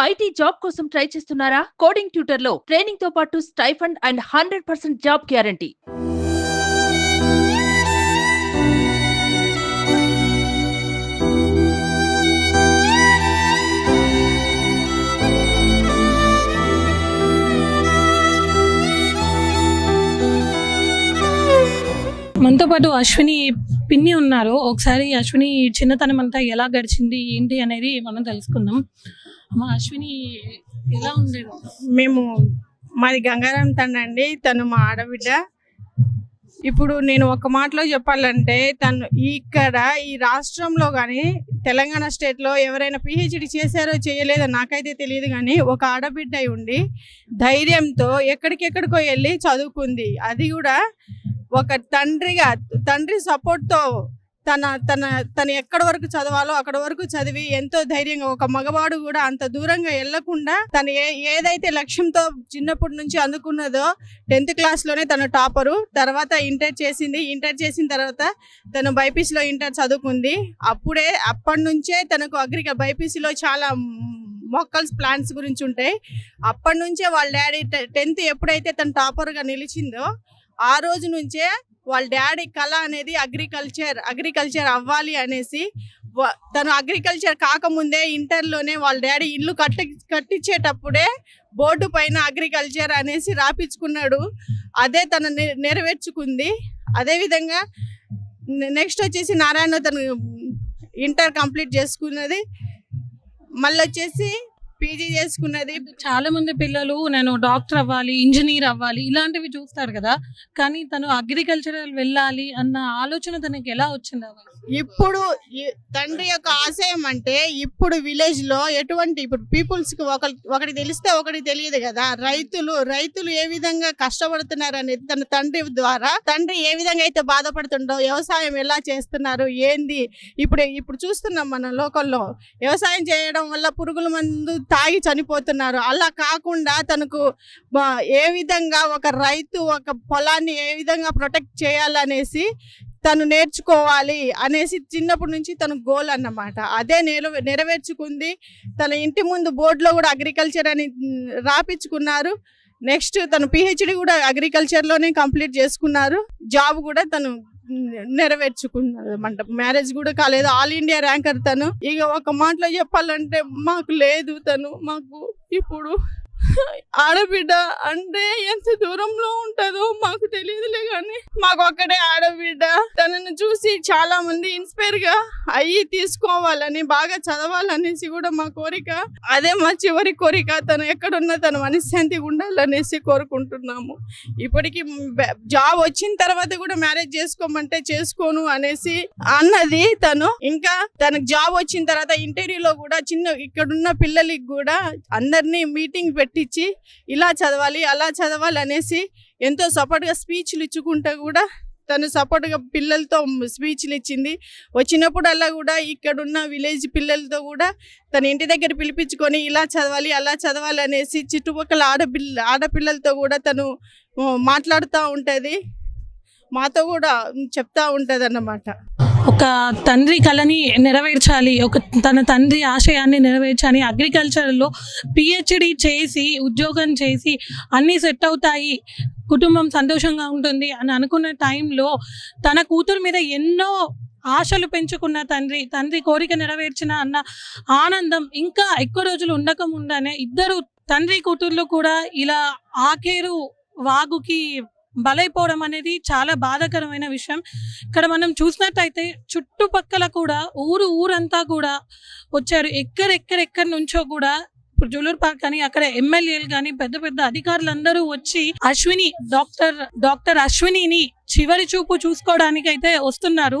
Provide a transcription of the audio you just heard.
IT job కోసం try చేస్తున్నారా? Coding ట్యూటర్లో ట్రైనింగ్తో పాటు stipend and hundred percent job guarantee. మనతో పాటు అశ్విని పిన్ని ఉన్నారు. ఒకసారి అశ్విని చిన్నతనం అంతా ఎలా గడిచింది? ఏంటి అనేది మనం తెలుసుకుందాం. అమ్మ అశ్విని ఎలా ఉండేది. మేము మాది గంగారాం తండ్రి తను మా ఆడబిడ్డ. ఇప్పుడు నేను ఒక మాటలో చెప్పాలంటే తను ఇక్కడ ఈ రాష్ట్రంలో కానీ తెలంగాణ స్టేట్లో ఎవరైనా పిహెచ్డి చేశారో చేయలేదో నాకైతే తెలియదు కానీ ఒక ఆడబిడ్డ ఉండి ధైర్యంతో ఎక్కడికెక్కడికో వెళ్ళి చదువుకుంది. అది కూడా ఒక తండ్రిగా తండ్రి సపోర్ట్తో తన తన తను ఎక్కడ వరకు చదవాలో అక్కడ వరకు చదివి ఎంతో ధైర్యంగా ఒక మగవాడు కూడా అంత దూరంగా వెళ్ళకుండా తను ఏ ఏదైతే లక్ష్యంతో చిన్నప్పటి నుంచి అందుకున్నదో టెన్త్ క్లాస్లోనే తను టాపరు. తర్వాత ఇంటర్ చేసింది. ఇంటర్ చేసిన తర్వాత తను బైపీసీలో ఇంటర్ చదువుకుంది. అప్పుడే అప్పటి నుంచే తనకు అగ్రిక బైపీసీలో చాలా మొక్కల్స్ ప్లాంట్స్ గురించి ఉంటాయి. అప్పటి నుంచే వాళ్ళ డాడీ టెన్త్ ఎప్పుడైతే తను టాపర్గా నిలిచిందో ఆ రోజు నుంచే వాళ్ళ డాడీ కళ అనేది అగ్రికల్చర్ అగ్రికల్చర్ అవ్వాలి అనేసి తను అగ్రికల్చర్ కాకముందే ఇంటర్లోనే వాళ్ళ డాడీ ఇల్లు కట్టి కట్టించేటప్పుడే బోర్డు పైన అగ్రికల్చర్ అనేసి రాపించుకున్నాడు అదే తను నెరవేర్చుకుంది. అదేవిధంగా నెక్స్ట్ వచ్చేసి నారాయణ తను ఇంటర్ కంప్లీట్ చేసుకున్నది. మళ్ళీ వచ్చేసి పీజీ చేసుకున్నది. చాలా మంది పిల్లలు నేను డాక్టర్ అవ్వాలి ఇంజనీర్ అవ్వాలి ఇలాంటివి చూస్తారు కదా. కానీ తను అగ్రికల్చరల్ వెళ్ళాలి అన్న ఆలోచన తనకి ఎలా వచ్చింది? ఇప్పుడు తండ్రి యొక్క ఆశయం అంటే ఇప్పుడు విలేజ్లో ఎటువంటి ఇప్పుడు పీపుల్స్కి ఒక ఒకటి తెలిస్తే ఒకటి తెలియదు కదా. రైతులు రైతులు ఏ విధంగా కష్టపడుతున్నారు అనేది తన తండ్రి ద్వారా తండ్రి ఏ విధంగా అయితే బాధపడుతుండో వ్యవసాయం ఎలా చేస్తున్నారు ఏంది? ఇప్పుడు ఇప్పుడు చూస్తున్నాం మన లోకల్లో. వ్యవసాయం చేయడం వల్ల పురుగుల మందు తాగి చనిపోతున్నారు. అలా కాకుండా తనకు ఏ విధంగా ఒక రైతు ఒక పొలాన్ని ఏ విధంగా ప్రొటెక్ట్ చేయాలనేసి తను నేర్చుకోవాలి అనేసి చిన్నప్పటి నుంచి తన గోల్ అన్నమాట. అదే నెరవే నెరవేర్చుకుంది. తన ఇంటి ముందు బోర్డులో కూడా అగ్రికల్చర్ అని రాపించుకున్నారు నెక్స్ట్ తను పిహెచ్డి కూడా అగ్రికల్చర్లోనే కంప్లీట్ చేసుకున్నారు. జాబ్ కూడా తను మ్, నెరవేర్చుకున్నారు అనమాట మ్యారేజ్ కూడా కాలేదు. ఆల్ ఇండియా ర్యాంకర్ తను. ఇక ఒక మాటలో చెప్పాలంటే మాకు లేదు తను. మాకు ఇప్పుడు ఆడబిడ్డ అంటే ఎంత దూరంలో ఉంటుందో మాకు తెలియదులే కానీ మాకు ఒక్కడే ఆడబిడ్డ. తనను చూసి చాలా మంది ఇన్స్పైర్గా అయ్యి తీసుకోవాలని బాగా చదవాలనేసి కూడా మా కోరిక. అదే మా చివరి కోరిక తను ఎక్కడున్నా తన మనశ్శాంతి ఉండాలనేసి కోరుకుంటున్నాము. ఇప్పటికి జాబ్ వచ్చిన తర్వాత కూడా మ్యారేజ్ చేసుకోమంటే చేసుకోను అనేసి అన్నది తను. ఇంకా తనకు జాబ్ వచ్చిన తర్వాత ఇంటర్వ్యూలో కూడా చిన్న ఇక్కడున్న పిల్లలకి కూడా అందరినీ మీటింగ్ పెట్టి పట్టించి ఇలా చదవాలి అలా చదవాలి అనేసి ఎంతో సపోర్ట్గా స్పీచ్లు ఇచ్చుకుంటా కూడా తను సపోర్ట్గా పిల్లలతో స్పీచ్లు ఇచ్చింది. వచ్చినప్పుడల్లా కూడా ఇక్కడున్న విలేజ్ పిల్లలతో కూడా తన ఇంటి దగ్గర పిలిపించుకొని ఇలా చదవాలి అలా చదవాలి అనేసి చుట్టుపక్కల ఆడపిల్ల ఆడపిల్లలతో కూడా తను మాట్లాడుతూ ఉంటుంది. మాతో కూడా చెప్తూ ఉంటుంది అన్నమాట ఒక తండ్రి కళని నెరవేర్చాలి ఒక తన తండ్రి ఆశయాన్ని నెరవేర్చాలి అగ్రికల్చర్లో పిహెచ్డి చేసి ఉద్యోగం చేసి అన్నీ సెట్ అవుతాయి కుటుంబం సంతోషంగా ఉంటుంది అని అనుకున్న టైంలో తన కూతురు మీద ఎన్నో ఆశలు పెంచుకున్న తండ్రి తండ్రి కోరిక నెరవేర్చిన అన్న ఆనందం ఇంకా ఎక్కువ రోజులు ఉండకముందనే ఇద్దరు తండ్రి కూతుర్లు కూడా ఇలా ఆఖేరు వాగుకి బలైపోవడం అనేది చాలా బాధాకరమైన విషయం. ఇక్కడ మనం చూసినట్టయితే చుట్టుపక్కల కూడా ఊరు ఊరంతా కూడా వచ్చారు. ఎక్కడెక్కడెక్కడి నుంచో కూడా ఇప్పుడు జూలూరు పార్క్ కానీ అక్కడ ఎమ్మెల్యేలు కానీ పెద్ద పెద్ద అధికారులందరూ వచ్చి అశ్విని డాక్టర్ డాక్టర్ అశ్వినిని చివరి చూపు చూసుకోవడానికి అయితే వస్తున్నారు.